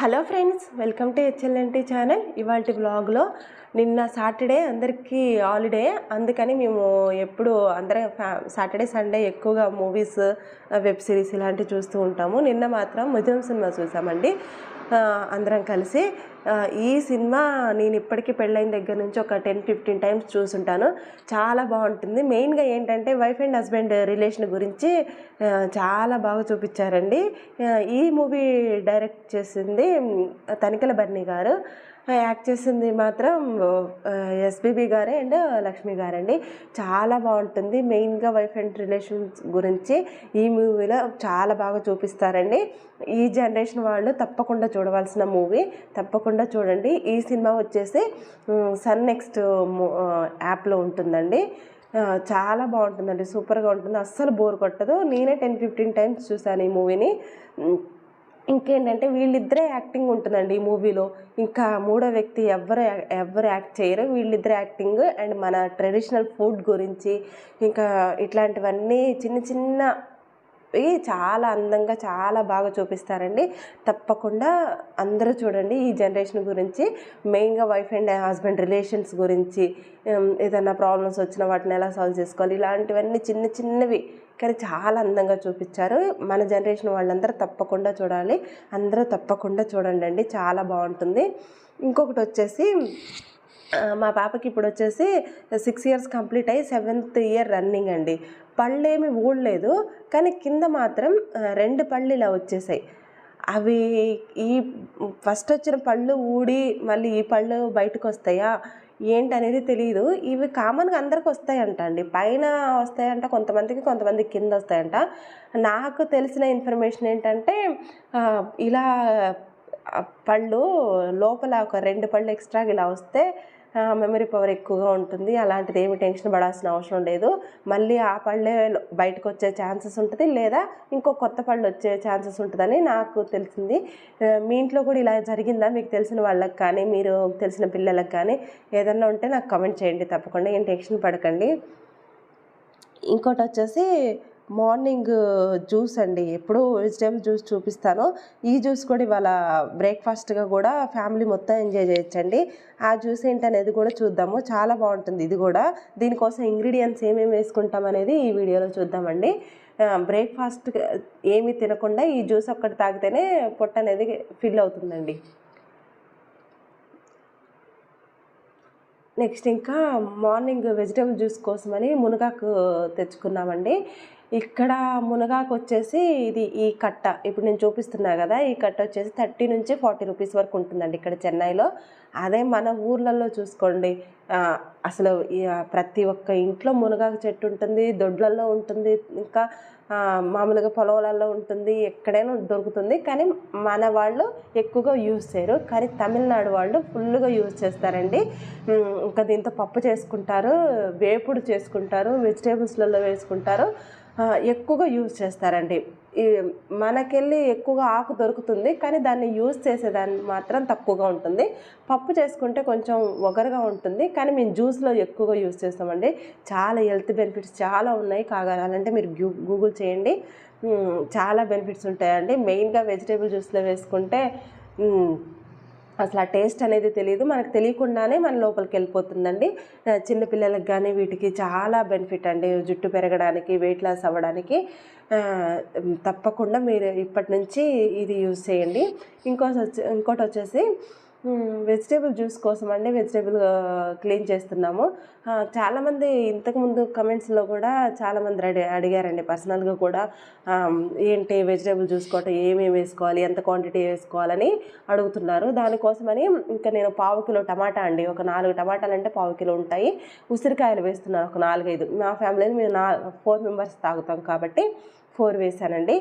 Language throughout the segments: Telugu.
Hello friends welcome to HLNT channel. ఇవాళ బ్లాగ్లో నిన్న సాటర్డే అందరికీ హాలిడే. అందుకని మేము ఎప్పుడు అందరం ఫ్యా సాటర్డే సండే ఎక్కువగా మూవీస్ వెబ్ సిరీస్ ఇలాంటివి చూస్తూ ఉంటాము. నిన్న మాత్రం ముజం సినిమా చూసామండి. అందరం కలిసి ఈ సినిమా నేను ఇప్పటికీ పెళ్ళైన దగ్గర నుంచి ఒక టెన్ ఫిఫ్టీన్ టైమ్స్ చూసుంటాను. చాలా బాగుంటుంది. మెయిన్గా ఏంటంటే వైఫ్ అండ్ హస్బెండ్ రిలేషన్ గురించి చాలా బాగా చూపించారండి. ఈ మూవీ డైరెక్ట్ చేసింది తనికల బర్ణి బర్ని గారు. యాక్ట్ చేసింది మాత్రం ఎస్బిబి గారే అండ్ లక్ష్మి గారండి. చాలా బాగుంటుంది. మెయిన్గా వైఫ్ అండ్ రిలేషన్స్ గురించి ఈ మూవీలో చాలా బాగా చూపిస్తారండి. ఈ జనరేషన్ వాళ్ళు తప్పకుండా చూడవలసిన మూవీ. తప్పకుండా చూడండి. ఈ సినిమా వచ్చేసి సన్ నెక్స్ట్ యాప్లో ఉంటుందండి. చాలా బాగుంటుందండి. సూపర్గా ఉంటుంది. అస్సలు బోర్ కొట్టదు. నేనే టెన్ ఫిఫ్టీన్ టైమ్స్ చూశాను ఈ మూవీని. ఇంకేంటంటే వీళ్ళిద్దరే యాక్టింగ్ ఉంటుందండి ఈ మూవీలో. ఇంకా మూడో వ్యక్తి ఎవరు ఎవరు యాక్ట్ చేయరు. వీళ్ళిద్దరే యాక్టింగ్ అండ్ మన ట్రెడిషనల్ ఫుడ్ గురించి ఇంకా ఇట్లాంటివన్నీ చిన్న చిన్న చాలా అందంగా చాలా బాగా చూపిస్తారండి. తప్పకుండా అందరూ చూడండి ఈ జనరేషన్ గురించి. మెయిన్గా వైఫ్ అండ్ హస్బెండ్ రిలేషన్స్ గురించి ఏదైనా ప్రాబ్లమ్స్ వచ్చిన వాటిని ఎలా సాల్వ్ చేసుకోవాలి ఇలాంటివన్నీ చిన్న చిన్నవి. కానీ చాలా అందంగా చూపించారు. మన జనరేషన్ వాళ్ళందరూ తప్పకుండా చూడాలి. అందరూ తప్పకుండా చూడండి అండి. చాలా బాగుంటుంది. ఇంకొకటి వచ్చేసి మా పాపకి ఇప్పుడు వచ్చేసి సిక్స్ ఇయర్స్ కంప్లీట్ అయ్యి సెవెంత్ ఇయర్ రన్నింగ్ అండి. పళ్ళు ఏమి ఊడలేదు కానీ కింద మాత్రం రెండు పళ్ళు ఇలా వచ్చేసాయి. అవి ఈ ఫస్ట్ వచ్చిన పళ్ళు ఊడి మళ్ళీ ఈ పళ్ళు బయటకు వస్తాయా ఏంటనేది తెలియదు ఇవి కామన్గా అందరికి వస్తాయంట అండి. పైన వస్తాయంట కొంతమందికి కొంతమంది కింద వస్తాయంట. నాకు తెలిసిన ఇన్ఫర్మేషన్ ఏంటంటే ఇలా పళ్ళు లోపల ఒక రెండు పళ్ళు ఎక్స్ట్రాగా ఇలా వస్తే మెమరీ పవర్ ఎక్కువగా ఉంటుంది. అలాంటిది ఏమి టెన్షన్ పడాల్సిన అవసరం లేదు. మళ్ళీ ఆ పళ్ళే బయటకు వచ్చే ఛాన్సెస్ ఉంటుంది లేదా ఇంకో కొత్త పళ్ళు వచ్చే ఛాన్సెస్ ఉంటుందని నాకు తెలిసింది. మీ ఇంట్లో కూడా ఇలా జరిగిందా? మీకు తెలిసిన వాళ్ళకి కానీ మీరు తెలిసిన పిల్లలకు కానీ ఏదన్నా ఉంటే నాకు కమెంట్ చేయండి తప్పకుండా. ఏం టెన్షన్ పడకండి. ఇంకోటి వచ్చేసి మార్నింగ్ జ్యూస్ అండి. ఎప్పుడు వెజిటేబుల్ జ్యూస్ చూపిస్తాను. ఈ జ్యూస్ కూడా ఇవాళ బ్రేక్ఫాస్ట్గా కూడా ఫ్యామిలీ మొత్తం ఎంజాయ్ చేయొచ్చండి. ఆ జ్యూస్ ఏంటనేది కూడా చూద్దాము. చాలా బాగుంటుంది ఇది కూడా. దీనికోసం ఇంగ్రీడియంట్స్ ఏమేమి వేసుకుంటాం అనేది ఈ వీడియోలో చూద్దామండి. బ్రేక్ఫాస్ట్ ఏమీ తినకుండా ఈ జ్యూస్ ఒక్కటి తాగితేనే పొట్ట అనేది ఫిల్ అవుతుందండి. నెక్స్ట్ ఇంకా మార్నింగ్ వెజిటేబుల్ జ్యూస్ కోసమని మునగాకు తెచ్చుకున్నామండి. ఇక్కడ మునగాకు వచ్చేసి ఇది ఈ కట్ట. ఇప్పుడు నేను చూపిస్తున్నా కదా ఈ కట్ట వచ్చేసి థర్టీ నుంచి ఫార్టీ రూపీస్ వరకు ఉంటుందండి ఇక్కడ చెన్నైలో. అదే మన ఊర్లలో చూసుకోండి. అసలు ప్రతి ఒక్క ఇంట్లో మునగాకు చెట్టు ఉంటుంది దొడ్లలో ఉంటుంది ఇంకా మామూలుగా పొలాలలో ఉంటుంది ఎక్కడైనా దొరుకుతుంది. కానీ మన వాళ్ళు ఎక్కువగా యూజ్ చేయరు. కానీ తమిళనాడు వాళ్ళు ఫుల్గా యూజ్ చేస్తారండి. ఇంకా దీంతో పప్పు చేసుకుంటారు వేపుడు చేసుకుంటారు వెజిటేబుల్స్లలో వేసుకుంటారు. ఎక్కువగా యూజ్ చేస్తారండి. మనకెళ్ళి ఎక్కువగా ఆకు దొరుకుతుంది కానీ దాన్ని యూజ్ చేసేదాన్ని మాత్రం తక్కువగా ఉంటుంది. పప్పు చేసుకుంటే కొంచెం ఒగరుగా ఉంటుంది కానీ మేము జ్యూస్లో ఎక్కువగా యూజ్ చేస్తామండి. చాలా హెల్త్ బెనిఫిట్స్ చాలా ఉన్నాయి కాగలాలంటే మీరు గూగుల్ చేయండి. చాలా బెనిఫిట్స్ ఉంటాయండి. మెయిన్గా వెజిటేబుల్ జ్యూస్లో వేసుకుంటే అసలు ఆ టేస్ట్ అనేది తెలియదు మనకు తెలియకుండానే మన లోపలికి వెళ్ళిపోతుందండి. చిన్నపిల్లలకు కానీ వీటికి చాలా బెనిఫిట్ అండి. జుట్టు పెరగడానికి వెయిట్ లాస్ అవ్వడానికి. తప్పకుండా మీరు ఇప్పటి నుంచి ఇది యూజ్ చేయండి. ఇంకోటి వచ్చి ఇంకోటి వచ్చేసి వెజిటేబుల్ జ్యూస్ కోసం అండి వెజిటేబుల్ క్లీన్ చేస్తున్నాము. చాలామంది ఇంతకుముందు కమెంట్స్లో కూడా చాలామంది అడి అడిగారండి పర్సనల్గా కూడా ఏంటి వెజిటేబుల్ జ్యూస్ కోట ఏమేమి వేసుకోవాలి ఎంత క్వాంటిటీ వేసుకోవాలని అడుగుతున్నారు. దానికోసమని ఇంకా నేను పావు కిలో టమాటా అండి ఒక నాలుగు టమాటాలు అంటే పావు కిలో ఉంటాయి. ఉసిరికాయలు వేస్తున్నాను ఒక నాలుగైదు. మా ఫ్యామిలీలో మేము నా ఫోర్ మెంబర్స్ తాగుతాం కాబట్టి ఫోర్ వేసానండి.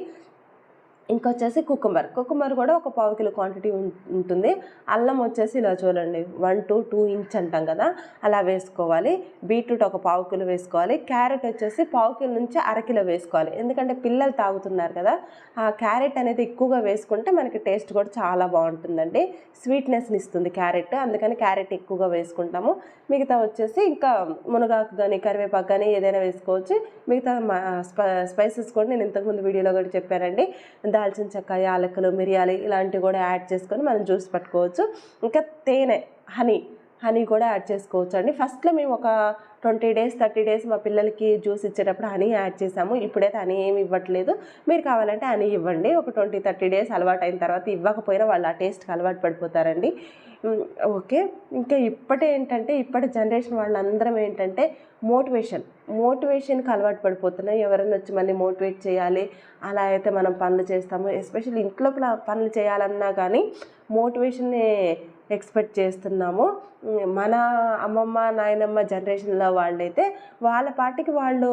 ఇంకొచ్చేసి కుకుంబర్ కుకుంబర్ కూడా ఒక పావు కిలో క్వాంటిటీ ఉంటుంది. అల్లం వచ్చేసి ఇలా చూడండి వన్ టు టూ ఇంచ్ అంటాం కదా అలా వేసుకోవాలి. బీట్రూట్ ఒక పావు కిలో వేసుకోవాలి. క్యారెట్ వచ్చేసి పావు కిలో నుంచి అరకిలో వేసుకోవాలి. ఎందుకంటే పిల్లలు తాగుతున్నారు కదా ఆ క్యారెట్ అనేది ఎక్కువగా వేసుకుంటే మనకి టేస్ట్ కూడా చాలా బాగుంటుందండి. స్వీట్నెస్ని ఇస్తుంది క్యారెట్. అందుకని క్యారెట్ ఎక్కువగా వేసుకుంటాము. మిగతా వచ్చేసి ఇంకా మునగాకు కానీ కరివేపాకు కానీ ఏదైనా వేసుకోవచ్చు. మిగతా స్పైసెస్ కూడా నేను ఇంతకుముందు వీడియోలో కూడా చెప్పానండి. దాల్చిన చెక్క యాలకులు మిరియాలు ఇలాంటివి కూడా యాడ్ చేసుకొని మనం జ్యూస్ పట్టుకోవచ్చు. ఇంకా తేనె హనీ హనీ కూడా యాడ్ చేసుకోవచ్చు అండి ఫస్ట్లో మేము ఒక ట్వంటీ డేస్ థర్టీ డేస్ మా పిల్లలకి జ్యూస్ ఇచ్చేటప్పుడు హనీ యాడ్ చేసాము. ఇప్పుడైతే హనీ ఏమి ఇవ్వట్లేదు. మీరు కావాలంటే హనీ ఇవ్వండి. ఒక ట్వంటీ థర్టీ డేస్ అలవాటు అయిన తర్వాత ఇవ్వకపోయినా వాళ్ళు ఆ టేస్ట్కి అలవాటు పడిపోతారండి. ఓకే. ఇంకా ఇప్పటి ఏంటంటే ఇప్పటి జనరేషన్ వాళ్ళందరం ఏంటంటే మోటివేషన్ మోటివేషన్కి అలవాటు పడిపోతున్నాయి. ఎవరైనా వచ్చి మళ్ళీ మోటివేట్ చేయాలి. అలా అయితే మనం పనులు చేస్తాము. ఎస్పెషల్లీ ఇంట్లో పనులు చేయాలన్నా కానీ మోటివేషన్ని ఎక్స్పెక్ట్ చేస్తున్నాము. మన అమ్మమ్మ నాయనమ్మ జనరేషన్లో వాళ్ళైతే వాళ్ళ పాటికి వాళ్ళు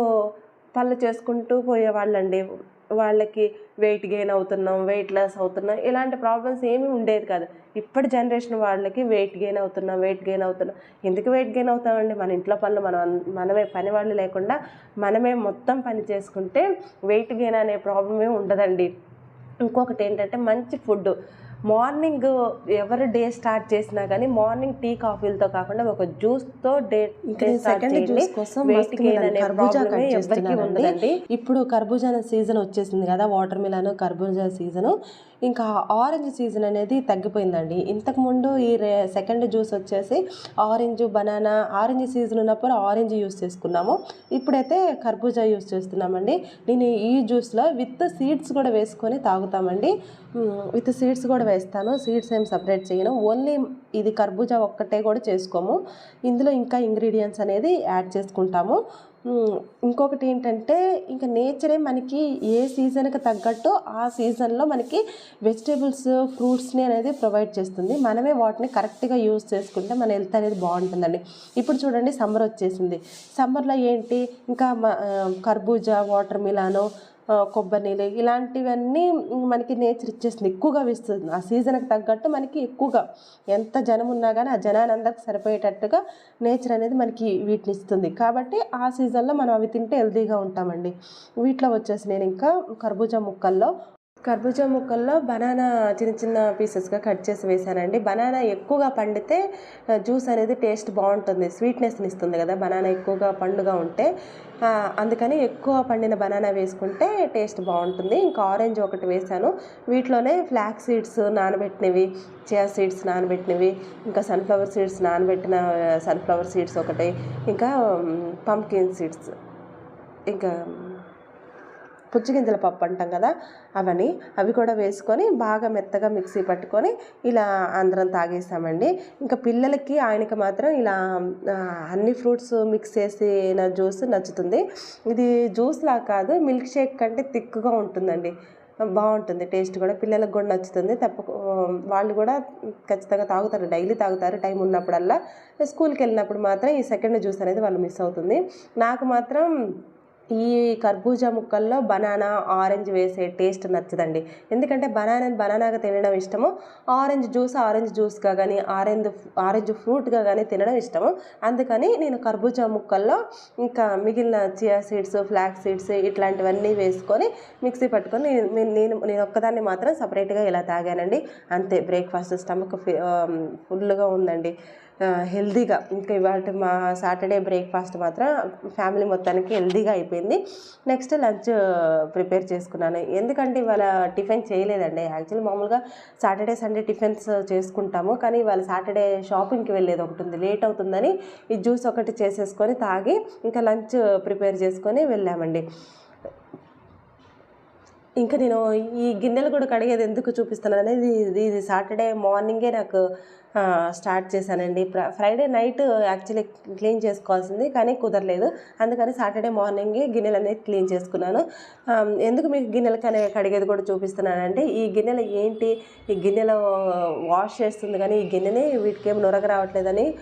పనులు చేసుకుంటూ పోయేవాళ్ళండి. వాళ్ళకి వెయిట్ గెయిన్ అవుతున్నాం వెయిట్ లాస్ అవుతున్నాం. ఇలాంటి ప్రాబ్లమ్స్ ఏమీ ఉండేది కాదు. ఇప్పటి జనరేషన్ వాళ్ళకి వెయిట్ గెయిన్ అవుతున్నాం వెయిట్ గెయిన్ అవుతున్నాం. ఎందుకు వెయిట్ గెయిన్ అవుతామండి? మన ఇంట్లో పనులు మనం మనమే పని వాళ్ళు లేకుండా మనమే మొత్తం పని చేసుకుంటే వెయిట్ గెయిన్ అనే ప్రాబ్లమే ఉండదండి. ఇంకొకటి ఏంటంటే మంచి ఫుడ్ మార్నింగ్ ఎవరు డే స్టార్ట్ చేసినా కానీ మార్నింగ్ టీ కాఫీలతో కాకుండా ఒక డే జ్యూస్ చేస్తున్నానండి ఉండదండి. ఇప్పుడు కర్బూజా సీజన్ వచ్చేసింది కదా వాటర్ మిలన్ కర్బూజా సీజన్. ఇంకా ఆరెంజ్ సీజన్ అనేది తగ్గిపోయిందండి. ఇంతకు ముందు ఈ సెకండ్ జ్యూస్ వచ్చేసి ఆరెంజ్ బనానా ఆరెంజ్ సీజన్ ఉన్నప్పుడు ఆరెంజ్ యూస్ చేసుకున్నాము. ఇప్పుడైతే కర్బూజా యూస్ చేస్తున్నామండి. నేను ఈ జ్యూస్లో విత్ సీడ్స్ కూడా వేసుకొని తాగుతామండి. విత్ సీడ్స్ కూడా వేస్తాను. సీడ్స్ ఏం సపరేట్ చేయను. ఓన్లీ ఇది కర్బూజా ఒక్కటే కూడా చేసుకోము. ఇందులో ఇంకా ఇంగ్రీడియంట్స్ అనేది యాడ్ చేసుకుంటాము. ఇంకొకటి ఏంటంటే ఇంకా నేచరే మనకి ఏ సీజన్కి తగ్గట్టు ఆ సీజన్లో మనకి వెజిటేబుల్స్ ఫ్రూట్స్ని అనేది ప్రొవైడ్ చేస్తుంది. మనమే వాటిని కరెక్ట్గా యూజ్ చేసుకుంటే మన హెల్త్ అనేది బాగుంటుందండి. ఇప్పుడు చూడండి సమ్మర్ వచ్చేసింది. సమ్మర్లో ఏంటి? ఇంకా కర్బూజా వాటర్ మిలాను కొబ్బరి నీళ్ళు ఇలాంటివన్నీ మనకి నేచర్ ఇచ్చేసింది ఎక్కువగా ఇస్తుంది ఆ సీజన్కి తగ్గట్టు మనకి ఎక్కువగా ఎంత జనం ఉన్నా కానీ ఆ జనాన్ని అందరికి సరిపోయేటట్టుగా నేచర్ అనేది మనకి వీటిని ఇస్తుంది. కాబట్టి ఆ సీజన్లో మనం అవి తింటే హెల్తీగా ఉంటామండి. వీటిలో వచ్చేసి నేను ఇంకా కర్బూజా ముక్కల్లో కర్బూజా ముక్కల్లో బనానా చిన్న చిన్న పీసెస్గా కట్ చేసి వేసానండి బనానా ఎక్కువగా పండితే జ్యూస్ అనేది టేస్ట్ బాగుంటుంది స్వీట్నెస్ని ఇస్తుంది కదా బనానా ఎక్కువగా పండుగా ఉంటే. అందుకని ఎక్కువ పండిన బనానా వేసుకుంటే టేస్ట్ బాగుంటుంది. ఇంకా ఆరెంజ్ ఒకటి వేసాను వీటిలోనే ఫ్లాక్ సీడ్స్ నానబెట్టినవి చియా సీడ్స్ నానబెట్టినవి ఇంకా సన్ఫ్లవర్ సీడ్స్ నానబెట్టిన సన్ఫ్లవర్ సీడ్స్ ఒకటి ఇంకా పంకిన్ సీడ్స్ ఇంకా పుచ్చిగింజల పప్పు అంటాం కదా అవని అవి కూడా వేసుకొని బాగా మెత్తగా మిక్సీ పట్టుకొని ఇలా అందరం తాగేసామండి. ఇంకా పిల్లలకి ఆయనకి మాత్రం ఇలా అన్ని ఫ్రూట్స్ మిక్స్ చేసిన జ్యూస్ నచ్చుతుంది. ఇది జ్యూస్లా కాదు మిల్క్ షేక్ కంటే థిక్గా ఉంటుందండి. బాగుంటుంది టేస్ట్ కూడా. పిల్లలకు కూడా నచ్చుతుంది. తప్పక వాళ్ళు కూడా ఖచ్చితంగా తాగుతారు డైలీ తాగుతారు టైం ఉన్నప్పుడల్లా. స్కూల్కి వెళ్ళినప్పుడు మాత్రం ఈ సెకండ్ జ్యూస్ అనేది వాళ్ళు మిస్ అవుతుంది. నాకు మాత్రం ఈ కర్బూజా ముక్కల్లో బనానా ఆరెంజ్ వేసే టేస్ట్ నచ్చదండి. ఎందుకంటే బనానా బనానాగా తినడం ఇష్టము. ఆరెంజ్ జ్యూస్ ఆరెంజ్ జ్యూస్గా కానీ ఆరెంజ్ ఆరెంజ్ ఫ్రూట్గా కానీ తినడం ఇష్టము. అందుకని నేను కర్బూజా ముక్కల్లో ఇంకా మిగిలిన చియా సీడ్స్ ఫ్లాక్ సీడ్స్ ఇట్లాంటివన్నీ వేసుకొని మిక్సీ పట్టుకొని నేను నేను నేను ఒక్కదాన్ని మాత్రం సపరేట్గా ఇలా తాగానండి. అంతే బ్రేక్ఫాస్ట్ స్టమక్ ఫుల్గా ఉందండి. హెల్దీగా ఇంకా ఇవాళ మా సాటర్డే బ్రేక్ఫాస్ట్ మాత్రం ఫ్యామిలీ మొత్తానికి హెల్దీగా అయిపోయింది. నెక్స్ట్ లంచ్ ప్రిపేర్ చేసుకున్నాను. ఎందుకంటే ఇవాళ టిఫిన్ చేయలేదండి. యాక్చువల్లీ మామూలుగా సాటర్డే సండే టిఫిన్స్ చేసుకుంటాము. కానీ ఇవాళ సాటర్డే షాపింగ్కి వెళ్ళేది ఒకటి ఉంది లేట్ అవుతుందని ఈ జ్యూస్ ఒకటి చేసేసుకొని తాగి ఇంకా లంచ్ ప్రిపేర్ చేసుకొని వెళ్ళామండి. ఇంకా నేను ఈ గిన్నెలు కూడా కడిగేది ఎందుకు చూపిస్తున్నాను అనేది ఇది ఇది సాటర్డే మార్నింగే నాకు స్టార్ట్ చేశానండి. ఫ్రైడే నైట్ యాక్చువల్లీ క్లీన్ చేసుకోవాల్సింది కానీ కుదరలేదు. అందుకని సాటర్డే మార్నింగే గిన్నెలు అనేది క్లీన్ చేసుకున్నాను. ఎందుకు మీకు గిన్నెలు కనే కడిగేది కూడా చూపిస్తున్నానంటే ఈ గిన్నెలు ఏంటి? ఈ గిన్నెలు వాష్ చేస్తుంది కానీ ఈ గిన్నెని వీటికి ఏం నొరగ రావట్లేదని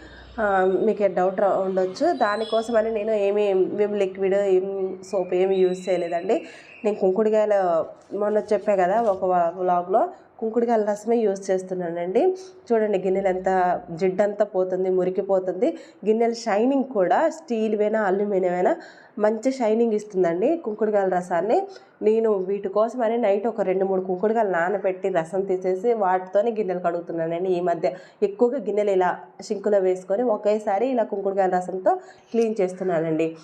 మీకు డౌట్ రా- ఉండొచ్చు. దానికోసమని నేను ఏమి విమ్ లిక్విడ్ ఏం సోప్ ఏమి యూజ్ చేయలేదండి. నేను కుంకుడుకాయల మొన్న చెప్పా కదా ఒక వ్లాగ్లో కుంకుడుకాయల రసమే యూజ్ చేస్తున్నానండి. చూడండి గిన్నెలు ఎంత జిడ్డంతా పోతుంది మురికిపోతుంది. గిన్నెల షైనింగ్ కూడా స్టీల్వేనా అయినా అల్యూమినియం అయినా మంచి షైనింగ్ ఇస్తుందండి కుంకుడుకాయల రసాన్ని. నేను వీటి కోసమని నైట్ ఒక రెండు మూడు కుంకుడుగా నానబెట్టి రసం తీసేసి వాటితోనే గిన్నెలు కడుగుతున్నానండి ఈ మధ్య. ఎక్కువగా గిన్నెలు ఇలా సింకులో వేసుకొని ఒకేసారి ఇలా కుంకుడుకాయల రసంతో క్లీన్ చేస్తున్నానండి.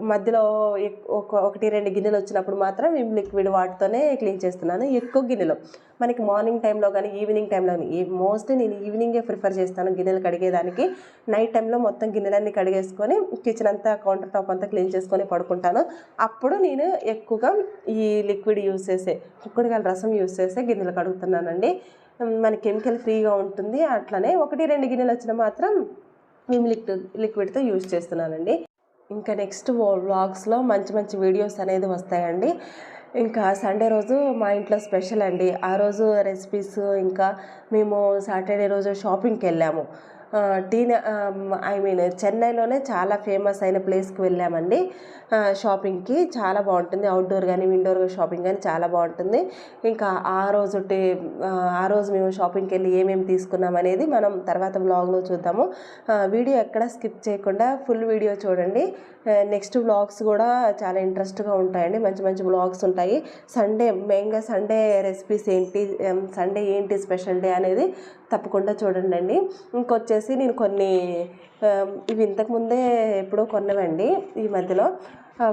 మధ్యలో ఎక్- ఒక ఒకటి రెండు గిన్నెలు వచ్చినప్పుడు మాత్రం విమ్ లిక్విడ్ వాటితోనే క్లీన్ చేస్తున్నాను. ఎక్కువ గిన్నెలు మనకి మార్నింగ్ టైంలో కానీ ఈవినింగ్ టైంలో కానీ ఈ మోస్ట్లీ నేను ఈవినింగే ప్రిఫర్ చేస్తాను గిన్నెలు కడిగేదానికి. నైట్ టైంలో మొత్తం గిన్నెలన్నీ కడిగేసుకొని కిచెన్ అంతా కౌంటర్ టాప్ అంతా క్లీన్ చేసుకొని పడుకుంటాను. అప్పుడు నేను ఎక్కువగా ఈ లిక్విడ్ యూస్ చేసే కుక్కడికాయల రసం యూస్ చేసే గిన్నెలు కడుగుతున్నానండి మన కెమికల్ ఫ్రీగా ఉంటుంది. అట్లనే ఒకటి రెండు గిన్నెలు వచ్చిన మాత్రం మేము లిక్విడ్ లిక్విడ్తో యూజ్ చేస్తున్నానండి. ఇంకా నెక్స్ట్ వ్లాగ్స్లో మంచి మంచి వీడియోస్ అనేది వస్తాయండి. ఇంకా సండే రోజు మా ఇంట్లో స్పెషల్ అండి. ఆ రోజు రెసిపీస్ ఇంకా మేము సాటర్డే రోజు షాపింగ్కి వెళ్ళాము. ఆ, ఐ మీన్ చెన్నైలోనే చాలా ఫేమస్ అయిన ప్లేస్కి వెళ్ళామండి. షాపింగ్కి చాలా బాగుంటుంది. అవుట్డోర్ కానీ ఇండోర్ షాపింగ్ కానీ చాలా బాగుంటుంది. ఇంకా ఆ రోజు టే- ఆ, రోజు మేము షాపింగ్కి వెళ్ళి ఏమేమి తీసుకున్నాం అనేది మనం తర్వాత బ్లాగ్లో చూద్దాము. వీడియో ఎక్కడ స్కిప్ చేయకుండా ఫుల్ వీడియో చూడండి. నెక్స్ట్ వ్లాగ్స్ కూడా చాలా ఇంట్రెస్ట్గా ఉంటాయండి. మంచి మంచి వ్లాగ్స్ ఉంటాయి. సండే మెయిన్గా సండే రెసిపీస్ ఏంటి సండే ఏంటి స్పెషల్ డే అనేది తప్పకుండా చూడండి అండి ఇంకొచ్చేసి నేను కొన్ని ఇవి ఇంతకుముందే ఎప్పుడో కొన్నవండి ఈ మధ్యలో.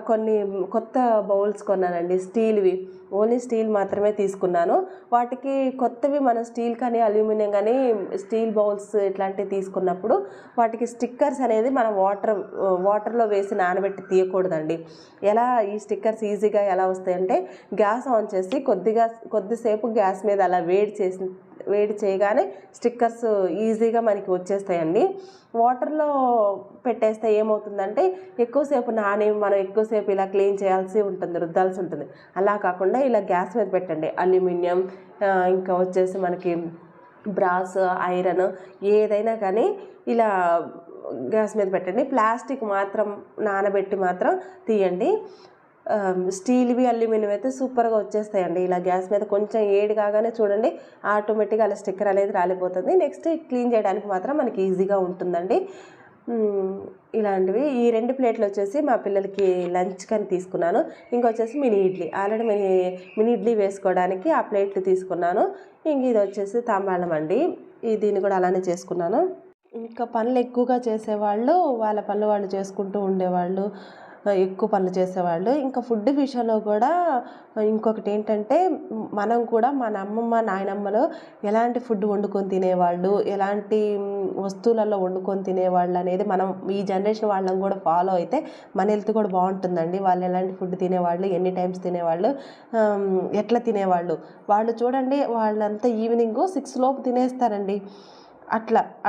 కొన్ని కొత్త బౌల్స్ కొన్నానండి. స్టీల్వి. ఓన్లీ స్టీల్ మాత్రమే తీసుకున్నాను. వాటికి కొత్తవి మనం స్టీల్ కానీ అల్యూమినియం కానీ స్టీల్ బౌల్స్ ఇట్లాంటివి తీసుకున్నప్పుడు వాటికి స్టిక్కర్స్ అనేది మనం వాటర్ వాటర్లో వేసి నానబెట్టి తీయకూడదండి. ఎలా ఈ స్టిక్కర్స్ ఈజీగా ఎలా వస్తాయంటే గ్యాస్ ఆన్ చేసి కొద్దిగా కొద్దిసేపు గ్యాస్ మీద అలా వేడి చేసి వేడి చేయగానే స్టిక్కర్స్ ఈజీగా మనకి వచ్చేస్తాయండి. వాటర్లో పెట్టేస్తే ఏమవుతుందంటే ఎక్కువసేపు నాని మనం ఎక్కువసేపు ఇలా క్లీన్ చేయాల్సి ఉంటుంది రుద్దాల్సి ఉంటుంది. అలా కాకుండా ఇలా గ్యాస్ మీద పెట్టండి. అల్యూమినియం ఇంకా వచ్చేసి మనకి బ్రాస్ ఐరన్ ఏదైనా కానీ ఇలా గ్యాస్ మీద పెట్టండి. ప్లాస్టిక్ మాత్రం నానబెట్టి మాత్రం తీయండి. స్టీల్వి అల్యూమినియం అయితే సూపర్గా వచ్చేస్తాయండి. ఇలా గ్యాస్ మీద కొంచెం ఏడి కాగానే చూడండి ఆటోమేటిక్గా అలా స్టిక్కర్ అనేది రాలిపోతుంది. నెక్స్ట్ క్లీన్ చేయడానికి మాత్రం మనకి ఈజీగా ఉంటుందండి. ఇలాంటివి. ఈ రెండు ప్లేట్లు వచ్చేసి మా పిల్లలకి లంచ్ కానీ తీసుకున్నాను. ఇంకొచ్చేసి mini idli. Already mini mini idli వేసుకోవడానికి ఆ ప్లేట్లు తీసుకున్నాను. ఇంక ఇది వచ్చేసి తాంబాళం అండి. ఈ దీన్ని కూడా అలానే చేసుకున్నాను. ఇంకా పనులు ఎక్కువగా చేసేవాళ్ళు వాళ్ళ పనులు వాళ్ళు చేసుకుంటూ ఉండేవాళ్ళు. ఎక్కువ పనులు చేసేవాళ్ళు. ఇంకా ఫుడ్ విషయంలో కూడా ఇంకొకటి ఏంటంటే మనం కూడా మన అమ్మమ్మ నాయనమ్మలు ఎలాంటి ఫుడ్ వండుకొని తినేవాళ్ళు ఎలాంటి వస్తువులలో వండుకొని తినేవాళ్ళు అనేది మనం ఈ జనరేషన్ వాళ్ళని కూడా ఫాలో అయితే మన హెల్త్ కూడా బాగుంటుందండి. వాళ్ళు ఎలాంటి ఫుడ్ తినేవాళ్ళు ఎన్ని టైమ్స్ తినేవాళ్ళు ఎట్లా తినేవాళ్ళు. వాళ్ళు చూడండి వాళ్ళంతా ఈవినింగ్ సిక్స్ లోపు తినేస్తారండి. అట్లా.